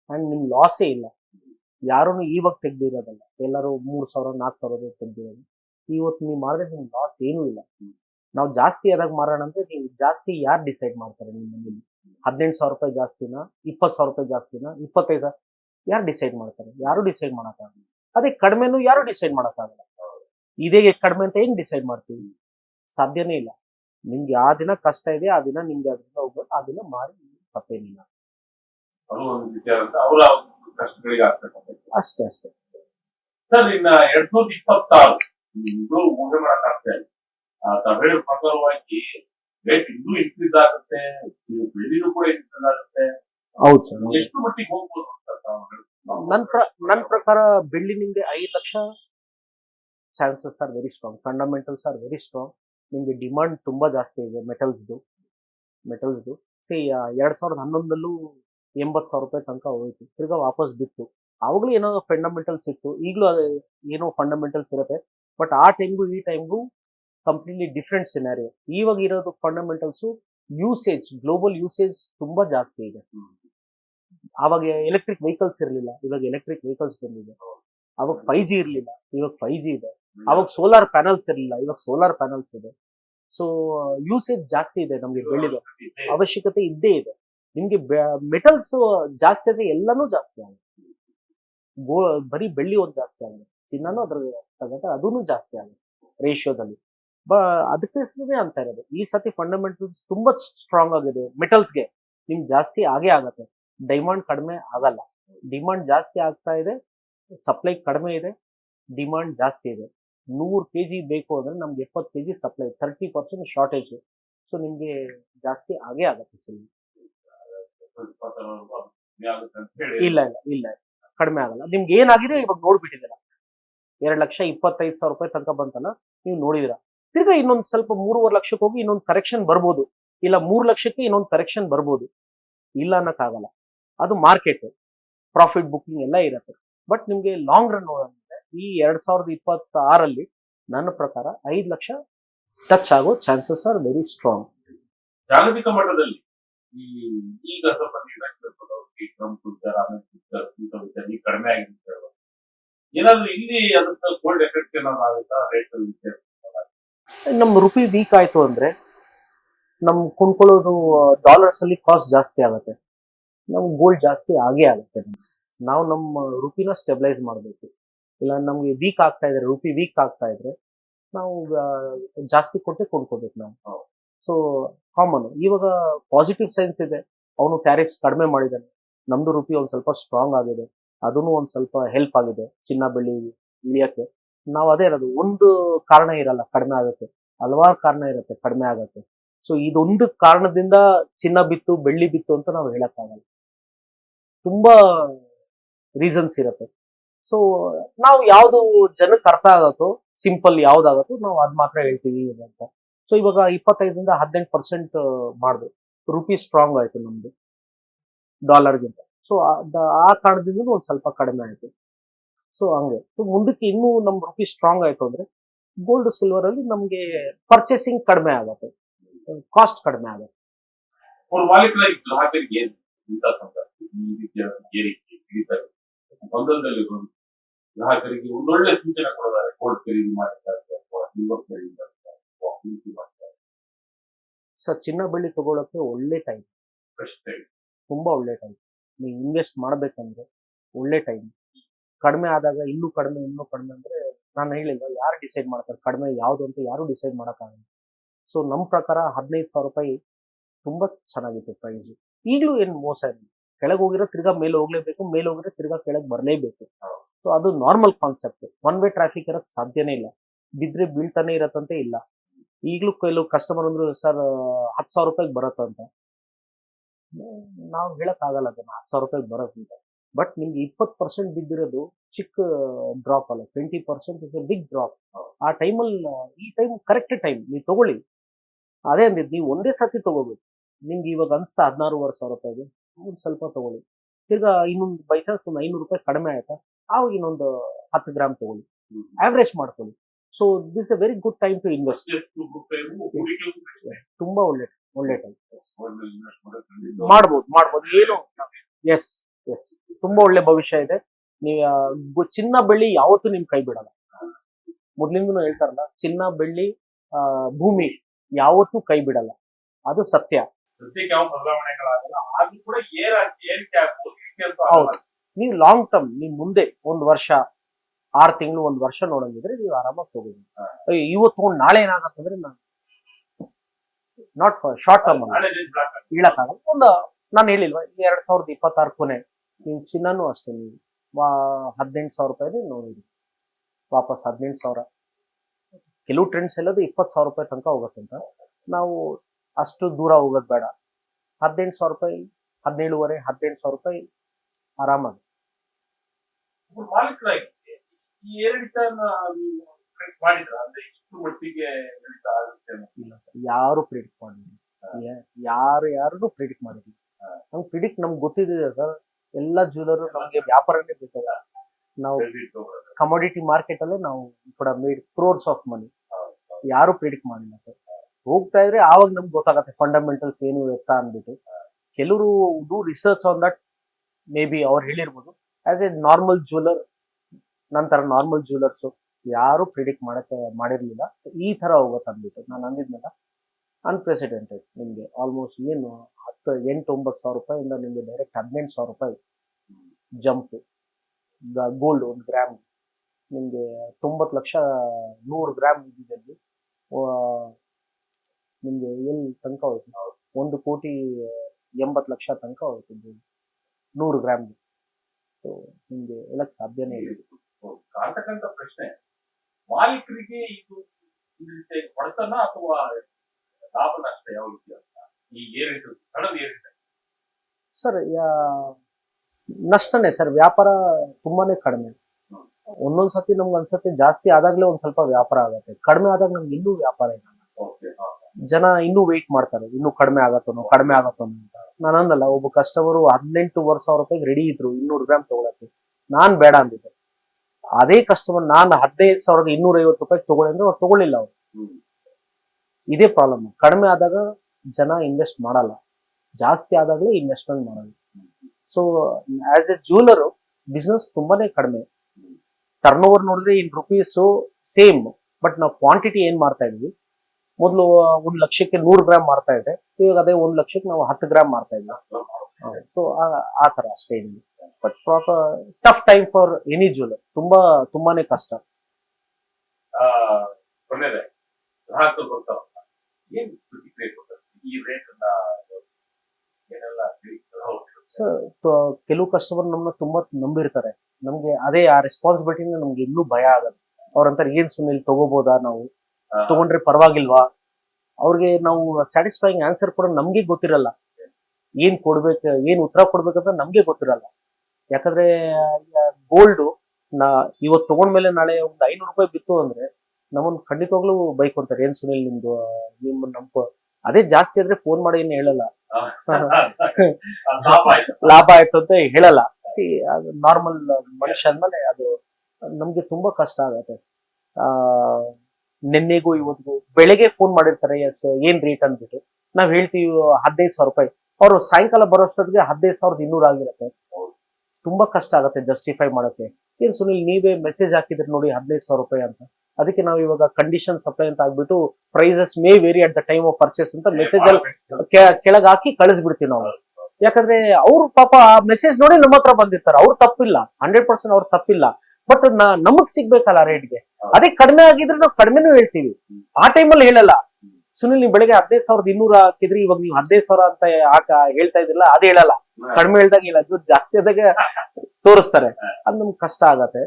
ಅಂಡ್ ನಿಮ್ ಲಾಸೇ ಇಲ್ಲ. ಯಾರೂ ಇವಾಗ ತೆಗ್ದಿರೋದಲ್ಲ. ಎಲ್ಲರೂ ಮೂರು ಸಾವಿರ, ನಾಲ್ಕು ಸಾವಿರದ ತೆಗ್ದಿರೋದು. ಇವತ್ತು ನೀವು ಮಾಡಿದ್ರೆ ನಿಮ್ ಲಾಸ್ ಏನೂ ಇಲ್ಲ. ನಾವು ಜಾಸ್ತಿ ಆದಾಗ ಮಾರೋಣ ಅಂದ್ರೆ ನೀವು ಜಾಸ್ತಿ ಯಾರು ಡಿಸೈಡ್ ಮಾಡ್ತಾರೆ ನಿಮ್ಮ ಮನೇಲಿ? ಹದಿನೆಂಟು ಸಾವಿರ ರೂಪಾಯಿ ಜಾಸ್ತಿನಾ? ಇಪ್ಪತ್ತು ಸಾವಿರ ರೂಪಾಯಿ ಜಾಸ್ತಿನಾ? ಇಪ್ಪತ್ತೈದು? ಯಾರು ಡಿಸೈಡ್ ಮಾಡ್ತಾರೆ ಯಾರು ಡಿಸೈಡ್ ಮಾಡೋಕ್ಕಾಗಲ್ಲ? ಅದೇ ಕಡಿಮೆನೂ ಯಾರು ಡಿಸೈಡ್ ಮಾಡೋಕ್ಕಾಗಲ್ಲ? ಇದೇ ಕಡಿಮೆ ಅಂತ ಹೆಂಗ್ ಡಿಸೈಡ್ ಮಾಡ್ತೀವಿ? ಸಾಧ್ಯನೇ ಇಲ್ಲ. ನಿಮ್ಗೆ ಯಾವ ದಿನ ಕಷ್ಟ ಇದೆ ಆ ದಿನ ನಿಮ್ಗೆ ಅದರಿಂದ ಹೋಗ್ಬೋದು ಆ ದಿನ ಮಾರಿ ತಪ್ಪೇನಿಲ್ಲ ಅಷ್ಟೇ ಅಷ್ಟೇ. ಸರ್ ಇನ್ನ ಎರಡ್ ಸಾವಿರದ ಇಪ್ಪತ್ತಾರು ಇದು ಮುಗಿದ ಮಾಡಕ್ ಆಗ್ತಾ ಇಲ್ಲ. ಆ, ತಾವ್ ಹೇಳಿದ ಪ್ರಕಾರವಾಗಿ ರೇಟ್ ಇನ್ನೂ ಇನ್ಕ್ರೀಸ್ ಆಗುತ್ತೆ ಇದು ಕೂಡ ಇನ್ಕ್ರೀಸ್ ಆಗುತ್ತೆ. ಹೌದು ಸರ್ ಎಷ್ಟು ಮಟ್ಟಿಗೆ ಹೋಗ್ಬೋದು? ಅಂತ ತಾವು ನನ್ ಪ್ರ, ನನ್ ಪ್ರಕಾರ ಬೆಳ್ಳಿ ನಿಮಗೆ ಐದು lakh chances are very strong fundamentals are very strong ನಿಮಗೆ ಡಿಮಾಂಡ್ ತುಂಬಾ ಜಾಸ್ತಿ ಇದೆ ಮೆಟಲ್ಸ್ದು ಮೆಟಲ್ಸ್ದು ಸಿ ಎರಡು ಸಾವಿರದ ಹನ್ನೊಂದಲ್ಲೂ ಎಂಬತ್ತು ಸಾವಿರ ರೂಪಾಯಿ ತನಕ ಹೋಯ್ತು. ತಿರ್ಗಾ ವಾಪಸ್ ಬಿತ್ತು. ಆವಾಗಲೂ ಏನೋ ಫಂಡಮೆಂಟಲ್ಸ್ ಇತ್ತು. ಈಗಲೂ ಅದು ಏನೋ ಫಂಡಮೆಂಟಲ್ಸ್ ಇರುತ್ತೆ. ಬಟ್ ಆ ಟೈಮ್ಗೂ ಈ ಟೈಮ್ಗೂ ಕಂಪ್ಲೀಟ್ಲಿ ಡಿಫ್ರೆಂಟ್ ಸಿನಾರಿಯೋ ಇವಾಗ ಇರೋದು ಫಂಡಮೆಂಟಲ್ಸು ಯೂಸೇಜ್ ಗ್ಲೋಬಲ್ ಯೂಸೇಜ್ ತುಂಬ ಜಾಸ್ತಿ ಇದೆ. ಆವಾಗ ಎಲೆಕ್ಟ್ರಿಕ್ ವೆಹಿಕಲ್ಸ್ ಇರಲಿಲ್ಲ. ಇವಾಗ ಎಲೆಕ್ಟ್ರಿಕ್ ವೆಹಿಕಲ್ಸ್ ಬಂದಿದೆ. ಅವಾಗ ಫೈವ್ ಜಿ ಇರಲಿಲ್ಲ. ಇವಾಗ ಫೈವ್ ಜಿ ಇದೆ. ಅವಾಗ ಸೋಲಾರ್ ಪ್ಯಾನಲ್ಸ್ ಇರಲಿಲ್ಲ. ಇವಾಗ ಸೋಲಾರ್ ಪ್ಯಾನಲ್ಸ್ ಇದೆ. ಸೊ ಯೂಸೇಜ್ ಜಾಸ್ತಿ ಇದೆ ನಮ್ಗೆ ಬೆಳ್ಳಿದು ಅವಶ್ಯಕತೆ ಇದ್ದೇ ಇದೆ. ನಿಮ್ಗೆ ಮೆಟಲ್ಸ್ ಜಾಸ್ತಿ ಆದ್ರೆ ಎಲ್ಲಾನು ಜಾಸ್ತಿ ಆಗುತ್ತೆ. ಗೋ ಬರೀ ಬೆಳ್ಳಿ ಒಂದು ಜಾಸ್ತಿ ಆಗುತ್ತೆ. ಚಿನ್ನನೂ ಅದ್ರ ತಗೊಂಡ್ರೆ ಅದೂ ಜಾಸ್ತಿ ಆಗುತ್ತೆ ರೇಷಿಯೋದಲ್ಲಿ ಬ ಅದಕ್ಕೆ ಅಂತ ಇರೋದು. ಈ ಸತಿ ಫಂಡಮೆಂಟಲ್ಸ್ ತುಂಬಾ ಸ್ಟ್ರಾಂಗ್ ಆಗಿದೆ. ಮೆಟಲ್ಸ್ಗೆ ನಿಮ್ಗೆ ಜಾಸ್ತಿ ಆಗೇ ಆಗತ್ತೆ. ಡಿಮಾಂಡ್ ಕಡಿಮೆ ಆಗಲ್ಲ. ಡಿಮಾಂಡ್ ಜಾಸ್ತಿ ಆಗ್ತಾ ಇದೆ ಸಪ್ಲೈ ಕಡಿಮೆ ಇದೆ ಡಿಮಾಂಡ್ ಜಾಸ್ತಿ ಇದೆ. ನೂರು ಕೆ ಜಿ ಬೇಕು ಅಂದರೆ ನಮ್ಗೆ ಎಪ್ಪತ್ತು K G supply thirty percent shortage so ನಿಮಗೆ ಜಾಸ್ತಿ ಆಗೇ ಆಗತ್ತೆ ಸರ್ ಇಲ್ಲ ಇಲ್ಲ ಇಲ್ಲ. ಕಡಿಮೆ ಆಗಲ್ಲ. ನಿಮ್ಗೆ ಏನಾಗಿದೆ ಇವಾಗ ನೋಡ್ಬಿಟ್ಟಿದ್ದೀರ? ಎರಡು ಲಕ್ಷ ಇಪ್ಪತ್ತೈದು ಸಾವಿರ ರೂಪಾಯಿ ತನಕ ಬಂತಲ್ಲ, ನೀವು ನೋಡಿದಿರ ತಿರ್ಗಾ ಇನ್ನೊಂದು ಸ್ವಲ್ಪ ಮೂರುವರೆ ಲಕ್ಷಕ್ಕೆ ಹೋಗಿ ಇನ್ನೊಂದು ಕರೆಕ್ಷನ್ ಬರ್ಬೋದು. ಇಲ್ಲ, ಮೂರು ಲಕ್ಷಕ್ಕೆ ಇನ್ನೊಂದು ಕರೆಕ್ಷನ್ ಬರ್ಬೋದು. ಇಲ್ಲ ಅನ್ನಕ್ಕಾಗಲ್ಲ. ಅದು ಮಾರ್ಕೆಟ್ ಪ್ರಾಫಿಟ್ ಬುಕ್ಕಿಂಗ್ ಎಲ್ಲ ಇರುತ್ತೆ. ಬಟ್ ನಿಮಗೆ ಲಾಂಗ್ ರನ್ ನೋಡೋದಂದ್ರೆ ಈ ಎರಡ್ ಸಾವಿರದ ಇಪ್ಪತ್ತಾರಲ್ಲಿ ನನ್ನ ಪ್ರಕಾರ ಐದು ಲಕ್ಷ ಟಚ್ ಆಗೋ ಚಾನ್ಸಸ್ ಆರ್ ವೆರಿ ಸ್ಟ್ರಾಂಗ್ ಜಾಗತಿಕ ಮಟ್ಟದಲ್ಲಿ ಈ ಈಗ ಸ್ವಲ್ಪ ಕಡಿಮೆ ಆಗಿದೆ ಏನಾದ್ರೂ ಇಲ್ಲಿ ಅದಕ್ಕೆ ಗೋಲ್ಡ್ ಎಫೆಕ್ಟ್ ಏನಾದ್ರು ಆಗುತ್ತಾ? ರೇಟ್ ವಿಚಾರ ನಮ್ಮ ರುಪಿ ವೀಕ್ ಆಯ್ತು ಅಂದ್ರೆ ನಮ್ ಕೊಂಡ್ಕೊಳ್ಳೋದು ಡಾಲರ್ಸ್ ಅಲ್ಲಿ ಕಾಸ್ಟ್ ಜಾಸ್ತಿ ಆಗುತ್ತೆ. ನಮ್ ಗೋಲ್ಡ್ ಜಾಸ್ತಿ ಆಗೇ ಆಗುತ್ತೆ. ನಮ್ಗೆ. ನಾವು ನಮ್ಮ ರುಪಿನ ಸ್ಟೆಬಿಲೈಸ್ ಮಾಡಬೇಕು. ಇಲ್ಲ, ನಮಗೆ ವೀಕ್ ಆಗ್ತಾ ಇದ್ರೆ ರುಪಿ ವೀಕ್ ಆಗ್ತಾ ಇದ್ರೆ, ನಾವು ಜಾಸ್ತಿ ಕೊಟ್ಟೆ ಕೊಂಡ್ಕೋಬೇಕು ನಾವು. ಸೊ ಕಾಮನ್ ಇವಾಗ ಪಾಸಿಟಿವ್ ಸೈನ್ಸ್ ಇದೆ. ಅವನು ಟ್ಯಾರಿಫ್ಸ್ ಕಡಿಮೆ ಮಾಡಿದ್ದಾನೆ ನಮ್ದು ರುಪಿ ಒಂದು ಸ್ವಲ್ಪ ಸ್ಟ್ರಾಂಗ್ ಆಗಿದೆ. ಅದನ್ನು ಒಂದು ಸ್ವಲ್ಪ ಹೆಲ್ಪ್ ಆಗಿದೆ. ಚಿನ್ನ ಬೆಳ್ಳಿ ಇಳಿಯಕ್ಕೆ. ನಾವು ಅದೇ ಇರೋದು. ಒಂದು ಕಾರಣ ಇರಲ್ಲ, ಕಡಿಮೆ ಆಗುತ್ತೆ ಹಲವಾರು ಕಾರಣ ಇರುತ್ತೆ, ಕಡಿಮೆ ಆಗುತ್ತೆ ಸೊ ಇದೊಂದು ಕಾರಣದಿಂದ ಚಿನ್ನ ಬಿತ್ತು, ಬೆಳ್ಳಿ ಬಿತ್ತು ಅಂತ ನಾವು ಹೇಳಕ್ಕಾಗಲ್ಲ. ತುಂಬಾ ರೀಸನ್ಸ್ ಇರುತ್ತೆ. ಸೊ ನಾವು ಯಾವುದು ಜನಕ್ಕೆ ಅರ್ಥ ಆಗತ್ತೋ ಸಿಂಪಲ್ ಯಾವ್ದಾಗತ್ತೋ ನಾವು ಅದ್ ಮಾತ್ರ ಹೇಳ್ತೀವಿ ಅಂತ. ಸೊ ಇವಾಗ ಇಪ್ಪತ್ತೈದರಿಂದ ಹದಿನೆಂಟು ಪರ್ಸೆಂಟ್ ಮಾಡಿದ್ರು ರುಪಿ ಸ್ಟ್ರಾಂಗ್ ಆಯ್ತು ನಮ್ದು. ಡಾಲರ್ಗಿಂತ ಸೊ ಆ ಕಾರಣದಿಂದ ಒಂದು ಸ್ವಲ್ಪ ಕಡಿಮೆ ಆಯ್ತು. ಸೊ ಹಂಗೆ. ಸೊ ಮುಂದಕ್ಕೆ ಇನ್ನೂ ನಮ್ಮ ರುಪಿ ಸ್ಟ್ರಾಂಗ್ ಆಯ್ತು ಅಂದ್ರೆ ಗೋಲ್ಡ್ ಸಿಲ್ವರ್ ಅಲ್ಲಿ ನಮ್ಗೆ ಪರ್ಚೇಸಿಂಗ್ ಕಡಿಮೆ ಆಗುತ್ತೆ. ಕಾಸ್ಟ್ ಕಡಿಮೆ ಆಗುತ್ತೆ. ಒಂದು ಮಾಲೀಕರಾಗಿ ಗ್ರಾಹಕರಿಗೆ ಏನು ಇಂಥ ಸಂದರ್ಭ ಈ ರೀತಿಯ ಏರಿಕೆ ಹಿಡಿತಾರೆ ಒಂದೊಂದಲ್ಲಿ ಒಂದು ಗ್ರಾಹಕರಿಗೆ ಒಂದೊಳ್ಳೆ ಸೂಚನೆ ಕೊಡ್ತಾರೆ ಗೋಲ್ಡ್ ಖರೀದಿ ಮಾಡ್ತಾರೆ ಅಥವಾ ಸಿಲ್ವರ್ ಖರೀದಿ ಮಾಡ್ತಾರೆ ಅಥವಾ ಹೂಡಿಕೆ ಮಾಡ್ತಾರೆ. ಸೊ ಚಿನ್ನ ಬೆಳ್ಳಿ ತಗೊಳಕ್ಕೆ ಒಳ್ಳೆ ಟೈಮ್ ಟೈಮ್ ತುಂಬಾ ಒಳ್ಳೆ ಟೈಮ್ ನೀವು ಇನ್ವೆಸ್ಟ್ ಮಾಡ್ಬೇಕಂದ್ರೆ ಒಳ್ಳೆ ಟೈಮ್ ಕಡಿಮೆ ಆದಾಗ ಇನ್ನೂ ಕಡಿಮೆ ಇನ್ನೂ ಕಡಿಮೆ ಅಂದ್ರೆ ನಾನು ಹೇಳಿಲ್ಲ ಯಾರು ಡಿಸೈಡ್ ಮಾಡ್ತಾರೆ? ಕಡಿಮೆ ಯಾವ್ದು ಅಂತ ಯಾರು ಡಿಸೈಡ್ ಮಾಡೋಕ್ಕಾಗಲ್ಲ. ಸೊ ನಮ್ಮ ಪ್ರಕಾರ ಹದಿನೈದು ಸಾವಿರ ರೂಪಾಯಿ ತುಂಬ ಚೆನ್ನಾಗಿತ್ತು ಪ್ರೈಸು ಈಗಲೂ ಏನು ಮೋಸ ಇಲ್ಲ. ಕೆಳಗೆ ಹೋಗಿರೋ ತಿರ್ಗಾ ಮೇಲೆ ಹೋಗ್ಲೇಬೇಕು, ಮೇಲೆ ಹೋಗಿರೋ ತಿರ್ಗಾ ಕೆಳಗೆ ಬರಲೇಬೇಕು. ಸೊ ಅದು normal concept one way traffic ಇರೋದು ಸಾಧ್ಯನೇ ಇಲ್ಲ. ಬಿದ್ದರೆ ಬೀಳ್ತಾನೆ ಇರತ್ತಂತೆ ಇಲ್ಲ. ಈಗಲೂ ಕೆಲವು ಕಸ್ಟಮರ್ ಅಂದ್ರು ಸರ್ ಹತ್ತು ಸಾವಿರ ರೂಪಾಯಿಗೆ ಬರತ್ತಂತೆ. ನಾವು ಹೇಳೋಕ್ಕಾಗಲ್ಲ ಅದನ್ನು. ಹತ್ತು ಸಾವಿರ ರೂಪಾಯಿಗೆ ಬರೋದಂತ ಬಟ್ ನಿಮ್ಗೆ ಇಪ್ಪತ್ತು ಪರ್ಸೆಂಟ್ ಬಿದ್ದಿರೋದು ಚಿಕ್ಕ ಡ್ರಾಪ್ ಅಲ್ಲ. Twenty percent is big drop ಆ ಟೈಮಲ್ಲಿ ಈ ಟೈಮ್ ಕರೆಕ್ಟ್ ಟೈಮ್ ನೀವು ತಗೊಳ್ಳಿ. ಅದೇ ಅಂದಿದ್ದು ನೀವು ಒಂದೇ ಸತಿ ತಗೋಬೇಕು ನಿಮ್ಗೆ ಇವಾಗ ಅನ್ಸ್ತಾ ಹದಿನಾರೂವರೆ ಸಾವಿರ ರೂಪಾಯಿಗೆ ಒಂದು ಸ್ವಲ್ಪ ತಗೊಳ್ಳಿ. ತಿರ್ಗಾ ಇನ್ನೊಂದು ಬೈ ಚಾನ್ಸ್ ಒಂದು ಐನೂರು ರೂಪಾಯಿ ಕಡಿಮೆ ಆಯ್ತಾ, ಆವಾಗ ಇನ್ನೊಂದು ಹತ್ತು ಗ್ರಾಮ್ ತಗೊಳ್ಳಿ. ಆವ್ರೇಜ್ ಮಾಡ್ಕೊಳ್ಳಿ. So this a very good time to invest ತುಂಬಾ ಒಳ್ಳೆ ಒಳ್ಳೆ ಟೈಮ್ ಮಾಡ್ಬೋದು ಮಾಡ್ಬೋದು. ಏನು? ಎಸ್ ಎಸ್ ತುಂಬಾ ಒಳ್ಳೆ ಭವಿಷ್ಯ ಇದೆ. ನೀವು ಚಿನ್ನ ಬೆಳ್ಳಿ ಯಾವತ್ತೂ ನಿಮ್ ಕೈ ಬಿಡಲ್ಲ. ಮೊದ್ಲಿಂದನೂ ಹೇಳ್ತಾರಲ್ಲ, ಚಿನ್ನ ಬೆಳ್ಳಿ ಭೂಮಿ. ಯಾವತ್ತೂ ಕೈ ಬಿಡಲ್ಲ. ಅದು ಸತ್ಯ. ಹೌದು. ನೀವು ಲಾಂಗ್ ಟರ್ಮ್ ನೀವು ಮುಂದೆ ಒಂದು ವರ್ಷ ಆರು ತಿಂಗಳು ಒಂದು ವರ್ಷ ನೋಡಂಗಿದ್ರೆ ನೀವು ಆರಾಮಾಗಿ. ಅಯ್ಯೋ, ಇವತ್ತು ತಗೊಂಡು ನಾಳೆ ಏನಾಗತ್ತಂದ್ರೆ ನಾನು ನಾಟ್ ಶಾರ್ಟ್ ಟರ್ಮ್ ಇಳಕ್ಕಾಗಲ್ಲ. ಒಂದು ನಾನು ಹೇಳಿಲ್ವಾ ಎರಡ್ ಸಾವಿರದ ಇಪ್ಪತ್ತಾರು ಕೊನೆ. ನೀವು ಚಿನ್ನನೂ ಅಷ್ಟೇ ನೀವು ಹದಿನೆಂಟು ಸಾವಿರ ರೂಪಾಯಿ ನೋಡಿದ್ರಿ ವಾಪಸ್ ಹದಿನೆಂಟು ಸಾವಿರ. ಕೆಲವು ಟ್ರೆಂಡ್ಸ್ ಎಲ್ಲದು ಇಪ್ಪತ್ತು ಸಾವಿರ ರೂಪಾಯಿ ತನಕ ಹೋಗುತ್ತಂತ. ನಾವು ಅಷ್ಟು ದೂರ ಹೋಗೋದು ಬೇಡ. ಹದಿನೆಂಟು ಸಾವಿರ ರೂಪಾಯಿ ಹದಿನೇಳುವರೆ ಹದಿನೆಂಟು ಸಾವಿರ ರೂಪಾಯಿ ಆರಾಮಾಗಿ. ಯಾರು ಪ್ರಿಡಿಕ್ಟ್ ಮಾಡಿಲ್ಲ. ಯಾರು ಯಾರು ಪ್ರಿಡಿಕ್ಟ್ ಮಾಡಿಲ್ಲ. ನಮ್ಗೆ ಪ್ರಿಡಿಕ್ಟ್ ನಮ್ಗೆ ಗೊತ್ತಿದೆ ಸರ್. ಎಲ್ಲ ಜ್ಯುವೆಲರು ನಮಗೆ ವ್ಯಾಪಾರನೇ ಬೇಕಾಗ ನಾವು ಕಮೋಡಿಟಿ ಮಾರ್ಕೆಟ್ ಅಲ್ಲೇ ನಾವು ಕೂಡ ಮೇಡ್ ಕ್ರೋರ್ಸ್ ಆಫ್ ಮನಿ ಯಾರು ಪ್ರಿಡಿಕ್ಟ್ ಮಾಡಿಲ್ಲ ಸರ್. ಹೋಗ್ತಾ ಇದ್ರೆ ಆವಾಗ ನಮ್ಗೆ ಗೊತ್ತಾಗತ್ತೆ ಫಂಡಮೆಂಟಲ್ಸ್ ಏನು ಎತ್ತ ಅಂದ್ಬಿಟ್ಟು. ಕೆಲವರು do research on that maybe ಅವ್ರು ಹೇಳಿರ್ಬೋದು. ಆಸ್ ಎ ನಾರ್ಮಲ್ ಜ್ಯುವೆಲರ್ ನಂತರ ನಾರ್ಮಲ್ ಜ್ಯುವೆಲರ್ಸು ಯಾರು ಪ್ರಿಡಿಕ್ಟ್ ಮಾಡಕ್ಕೆ ಮಾಡಿರ್ಲಿಲ್ಲ. ಈ ತರ ಹೋಗುತ್ತೆ ಅಂದ್ಬಿಟ್ಟು ನಾನು ಅಂದಿದ್ನಲ್ಲ ಅನ್ಪ್ರೆಸಿಡೆಂಟೆಡ್ ನಿಮಗೆ. ಆಲ್ಮೋಸ್ಟ್ ಏನು ಹತ್ತು ಎಂಟು ಒಂಬತ್ತು ಸಾವಿರ ರೂಪಾಯಿಂದ ನಿಮಗೆ ಡೈರೆಕ್ಟ್ ಹದಿನೆಂಟು ಸಾವಿರ ರೂಪಾಯಿ ಜಂಪ್ ಗೋಲ್ಡ್ ಒಂದು ಗ್ರಾಮ್. ನಿಮಗೆ ತೊಂಬತ್ತು ಲಕ್ಷ ನೂರು ಗ್ರಾಮ್ ಇದ್ದಿದ್ದಲ್ಲಿ ನಿಮಗೆ ಎಲ್ಲಿ ತನಕ ಹೋಯ್ತು? ಒಂದು ಕೋಟಿ ಎಂಬತ್ತು ಲಕ್ಷ ತನಕ ಹೋಯ್ತು. ನೂರು ಗ್ರಾಮ್. ಸೊ ನಿಮಗೆ ಹೇಳಕ್ ಸಾಧ್ಯನೇ ಇಲ್ಲ. ಕಾಣ್ತಕ್ಕಂಥ ಕಾಡ್ತಕ್ಕಂಥ ಪ್ರಶ್ನೆ. ಮಾಲೀಕರಿಗೆ ಇದು ಹೊಡೆತನ ಅಥವಾ ಲಾಭ ನಷ್ಟ ಯಾವ ರೀತಿ ಅಂತ. ಈ ಏರಿಳಿತ ಸಡನ್ ಏರಿಳಿತ. ಸರ್ ನಷ್ಟನೇ ಸರ್ ವ್ಯಾಪಾರ ತುಂಬಾನೇ ಕಡಿಮೆ. ಒಂದೊಂದ್ ಸತಿ ನಮ್ಗೆ ಅನ್ಸತ್ತೆ ಜಾಸ್ತಿ ಆದಾಗ್ಲೇ ಒಂದ್ ಸ್ವಲ್ಪ ವ್ಯಾಪಾರ ಆಗತ್ತೆ. ಕಡಿಮೆ ಆದಾಗ ನಮ್ಗೆ ಇನ್ನೂ ವ್ಯಾಪಾರ ಇಲ್ಲ. ಜನ ಇನ್ನೂ ವೆಯ್ಟ್ ಮಾಡ್ತಾರೆ ಇನ್ನೂ ಕಡಿಮೆ ಆಗತ್ತೋನೋ ಕಡಿಮೆ ಆಗತ್ತೋನೋ ಅಂತ. ನಾನು ಅಂದಲ್ಲ ಒಬ್ಬ ಕಸ್ಟಮರು ಹದಿನೆಂಟುವರೆ ಸಾವಿರ ರೂಪಾಯಿಗೆ ರೆಡಿ ಇದ್ರು ಇನ್ನೂರು ಗ್ರಾಮ್ ತಗೊಳಕ್ಕೆ. ನಾನ್ ಬೇಡ ಅಂದಿದ್ದೆ. ಅದೇ ಕಸ್ಟಮರ್ ನಾನು ಹದಿನೈದು ಸಾವಿರದ ಇನ್ನೂರ ಐವತ್ತು ರೂಪಾಯಿ ತಗೊಳ್ಳಿ ಅಂದ್ರೆ ಅವ್ರು ತಗೊಳ್ಳಿಲ್ಲ ಅವ್ರು. ಇದೇ ಪ್ರಾಬ್ಲಮ್ ಕಡಿಮೆ ಆದಾಗ ಜನ ಇನ್ವೆಸ್ಟ್ ಮಾಡಲ್ಲ. ಜಾಸ್ತಿ ಆದಾಗಲೇ ಇನ್ವೆಸ್ಟ್ಮೆಂಟ್ ಮಾಡೋದು so as a jeweller business ತುಂಬಾನೇ ಕಡಿಮೆ. ಟರ್ನ್ ಓವರ್ ನೋಡಿದ್ರೆ ಇನ್ ರುಪೀಸ್ ಸೇಮ್ ಬಟ್ ನಾವು ಕ್ವಾಂಟಿಟಿ ಏನ್ ಮಾಡ್ತಾ ಇದ್ವಿ? ಮೊದಲು ಒಂದು ಲಕ್ಷಕ್ಕೆ ನೂರು ಗ್ರಾಮ್ ಮಾರ್ತಾ ಇದ್ದೆ. ಇವಾಗ ಅದೇ ಒಂದು ಲಕ್ಷಕ್ಕೆ ನಾವು ಹತ್ತು ಗ್ರಾಮ್ ಮಾರ್ತಾ ಇದ್ವಿ. ಸೊ ಆ ತರ ಅಷ್ಟೇ ಇದೆ but proper tough time for any jeweller ತುಂಬಾ, ತುಂಬಾನೇ ಕಷ್ಟ. ಈ ರೇಟ್ ಏನೆಲ್ಲ. ಸೊ ಕೆಲವು ಕಸ್ಟಮರ್ ನಮ್ಮನ್ನ ತುಂಬಾ ನಂಬಿರ್ತಾರೆ. ನಮ್ಗೆ ಅದೇ ಆ ರೆಸ್ಪಾನ್ಸಿಬಿಲಿಟಿನ ನಮ್ಗೆ ಇನ್ನೂ ಭಯ ಆಗದು ಅವ್ರಂತಾರೆ ಏನ್ ಸುನಿಲ್ ತಗೋಬೋದಾ ನಾವು? ತಗೊಂಡ್ರೆ ಪರವಾಗಿಲ್ವಾ? ಅವ್ರಿಗೆ ನಾವು ಸ್ಯಾಟಿಸ್ಫೈಯಿಂಗ್ ಆನ್ಸರ್ ಕೂಡ ನಮ್ಗೆ ಗೊತ್ತಿರಲ್ಲ. ಏನ್ ಕೊಡ್ಬೇಕು ಏನ್ ಉತ್ತರ ಕೊಡ್ಬೇಕಂತ ನಮ್ಗೆ ಗೊತ್ತಿರಲ್ಲ. ಯಾಕಂದ್ರೆ ಗೋಲ್ಡ್ ನಾ ಇವತ್ತು ತಗೊಂಡ್ಮೇಲೆ ನಾಳೆ ಒಂದು ಐನೂರು ರೂಪಾಯಿ ಬಿತ್ತು ಅಂದ್ರೆ ನಮ್ಮನ್ನ ಖಂಡಿತವಾಗ್ಲೂ ಬೈಕ್ ಅಂತಾರೆ ಏನ್ ಸುನಿಲ್ ನಿಮ್ದು ನಿಮ್ಮ ನಂಬ. ಅದೇ ಜಾಸ್ತಿ ಆದ್ರೆ ಫೋನ್ ಮಾಡಿ ಏನು ಹೇಳಲ್ಲ. ಲಾಭ ಆಯ್ತು. ಅಂತ ಹೇಳಲ್ಲ. ಸಿ ಅದು ನಾರ್ಮಲ್ ಮನುಷ್ಯ ಅಂದ್ಮೇಲೆ ಅದು ನಮ್ಗೆ ತುಂಬಾ ಕಷ್ಟ ಆಗತ್ತೆ. ಆ ನಿನ್ನೆಗೂ ಇವತ್ತಿಗೂ ಬೆಳಗ್ಗೆ ಫೋನ್ ಮಾಡಿರ್ತಾರೆ ಎಸ್ ಏನ್ ರೇಟ್ ಅಂದ್ಬಿಟ್ಟು? ನಾವ್ ಹೇಳ್ತೀವಿ ಹದಿನೈದು ಸಾವಿರ ರೂಪಾಯಿ. ಅವರು ಸಾಯಂಕಾಲ ಬರೋಷ್ಟೊತ್ತಿಗೆ ಹದಿನೈದು ಸಾವಿರದ ಇನ್ನೂರು ಆಗಿರುತ್ತೆ. ತುಂಬಾ ಕಷ್ಟ ಆಗುತ್ತೆ ಜಸ್ಟಿಫೈ ಮಾಡಕ್ಕೆ. ಏನ್ ಸುನಿಲ್ ನೀವೇ ಮೆಸೇಜ್ ಹಾಕಿದ್ರೆ ನೋಡಿ ಹದಿನೈದು ಸಾವಿರ ರೂಪಾಯಿ ಅಂತ. ಅದಕ್ಕೆ ನಾವು ಇವಾಗ ಕಂಡೀಷನ್ ಸಪ್ಲೈ ಅಂತ ಆಗ್ಬಿಟ್ಟು prices may vary at the time of purchase ಅಂತ ಮೆಸೇಜ್ ಅಲ್ಲಿ ಕೆಳಗೆ ಹಾಕಿ ಕಳಿಸ್ಬಿಡ್ತೀವಿ ನಾವು. ಯಾಕಂದ್ರೆ ಅವ್ರು ಪಾಪ ಮೆಸೇಜ್ ನೋಡಿ ನಮ್ಮ ಹತ್ರ ಬಂದಿರ್ತಾರೆ. ಅವ್ರು ತಪ್ಪಿಲ್ಲ. ಹಂಡ್ರೆಡ್ ಪರ್ಸೆಂಟ್ ಅವ್ರು ತಪ್ಪಿಲ್ಲ. ಬಟ್ ನಮಗ್ ಸಿಗ್ಬೇಕಲ್ಲ ರೇಟ್ಗೆ ಅದೇ ಕಡಿಮೆ ಆಗಿದ್ರೆ ನಾವು ಕಡಿಮೆನೂ ಹೇಳ್ತೀವಿ. ಆ ಟೈಮಲ್ಲಿ ಹೇಳಲ್ಲ. ಸುನಿಲ್, ನೀವು ಬೆಳಗ್ಗೆ ಹದಿನೈದು ಸಾವಿರದ ಇನ್ನೂರ ಹಾಕಿದ್ರಿ, ಇವಾಗ ನೀವು ಹದಿನೈದು ಸಾವಿರ ಅಂತ ಹಾಕ, ಹೇಳ್ತಾ ಇದ್ರಲ್ಲ ಅದೇ ಹೇಳಲ್ಲ. ಕಡಿಮೆ ಹೇಳ್ದಾಗ ಹೇಳೋದು ಜಾಸ್ತಿ ಆದಾಗ ತೋರಿಸ್ತಾರೆ. ಅದು ನಮ್ಗೆ ಕಷ್ಟ ಆಗತ್ತೆ.